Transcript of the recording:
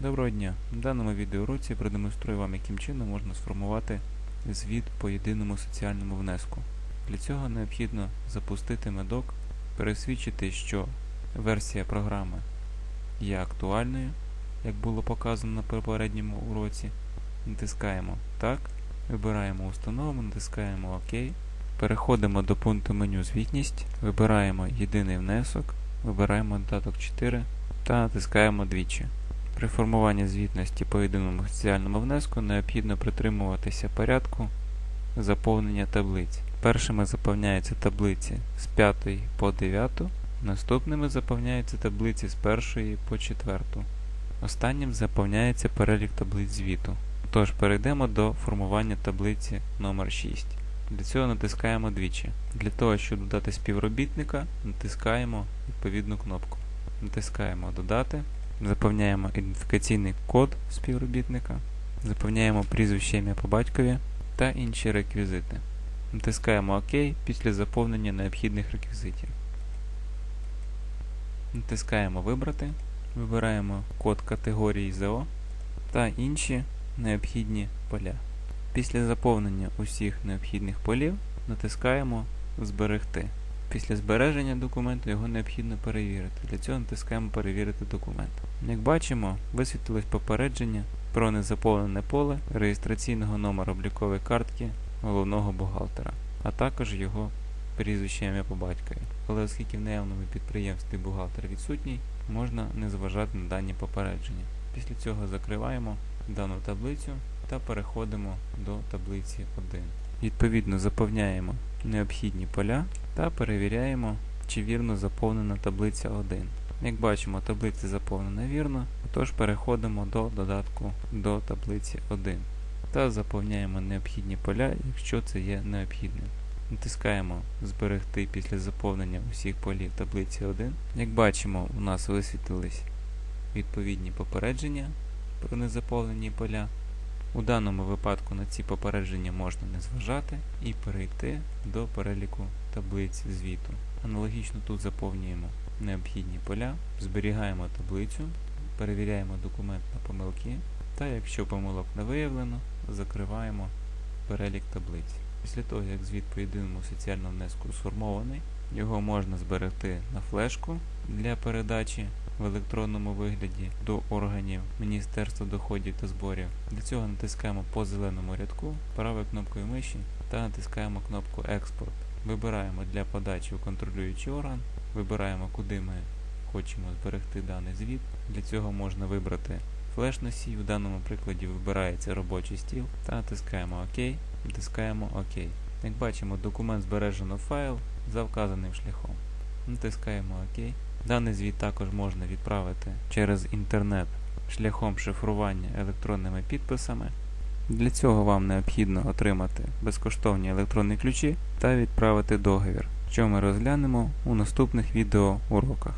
Доброго дня! В даному відеоуроці продемонструю вам, яким чином можна сформувати звіт по єдиному соціальному внеску. Для цього необхідно запустити медок, пересвідчити, що версія програми є актуальною, як було показано на попередньому уроці. Натискаємо Так, вибираємо установу, натискаємо ОК, переходимо до пункту меню Звітність, вибираємо єдиний внесок, вибираємо додаток 4 та натискаємо двічі. При формуванні звітності по єдиному соціальному внеску необхідно притримуватися порядку заповнення таблиць. Першими заповняються таблиці з 5 по 9, наступними заповняються таблиці з 1 по 4. Останнім заповняється перелік таблиць звіту. Тож перейдемо до формування таблиці номер 6. Для цього натискаємо двічі. Для того, щоб додати співробітника, натискаємо відповідну кнопку. Натискаємо Додати. Заповняємо ідентифікаційний код співробітника, заповняємо прізвище ім'я по батькові та інші реквізити. Натискаємо ОК після заповнення необхідних реквізитів. Натискаємо Вибрати, вибираємо код категорії ЗО та інші необхідні поля. Після заповнення усіх необхідних полів натискаємо Зберегти. Після збереження документу його необхідно перевірити. Для цього натискаємо Перевірити документ. Як бачимо, висвітлилось попередження про незаповнене поле реєстраційного номера облікової картки головного бухгалтера, а також його прізвище ім'я по батькові. Але оскільки в наявному підприємстві бухгалтер відсутній, можна не зважати на дані попередження. Після цього закриваємо дану таблицю та переходимо до таблиці 1. Відповідно заповняємо необхідні поля та перевіряємо, чи вірно заповнена таблиця 1. Як бачимо, таблиця заповнена вірно, тож переходимо до додатку до таблиці 1 та заповняємо необхідні поля, якщо це є необхідним. Натискаємо Зберегти після заповнення усіх полів таблиці 1. Як бачимо, у нас висвітлились відповідні попередження про незаповнені поля. У даному випадку на ці попередження можна не зважати і перейти до переліку таблиць звіту. Аналогічно тут заповнюємо необхідні поля, зберігаємо таблицю, перевіряємо документ на помилки та якщо помилок не виявлено, закриваємо перелік таблиць. Після того, як звіт по єдиному соціальному внеску сформований, його можна зберегти на флешку для передачі в електронному вигляді до органів Міністерства доходів та зборів. Для цього натискаємо по зеленому рядку правою кнопкою миші та натискаємо кнопку Експорт. Вибираємо для подачі у контролюючий орган, вибираємо, куди ми хочемо зберегти даний звіт. Для цього можна вибрати флеш-носій, в даному прикладі вибирається робочий стіл та натискаємо ОК, натискаємо ОК. Як бачимо, документ збережено в файл за вказаним шляхом. Натискаємо ОК. Даний звіт також можна відправити через інтернет шляхом шифрування електронними підписами. Для цього вам необхідно отримати безкоштовні електронні ключі та відправити договір, що ми розглянемо у наступних відеоуроках.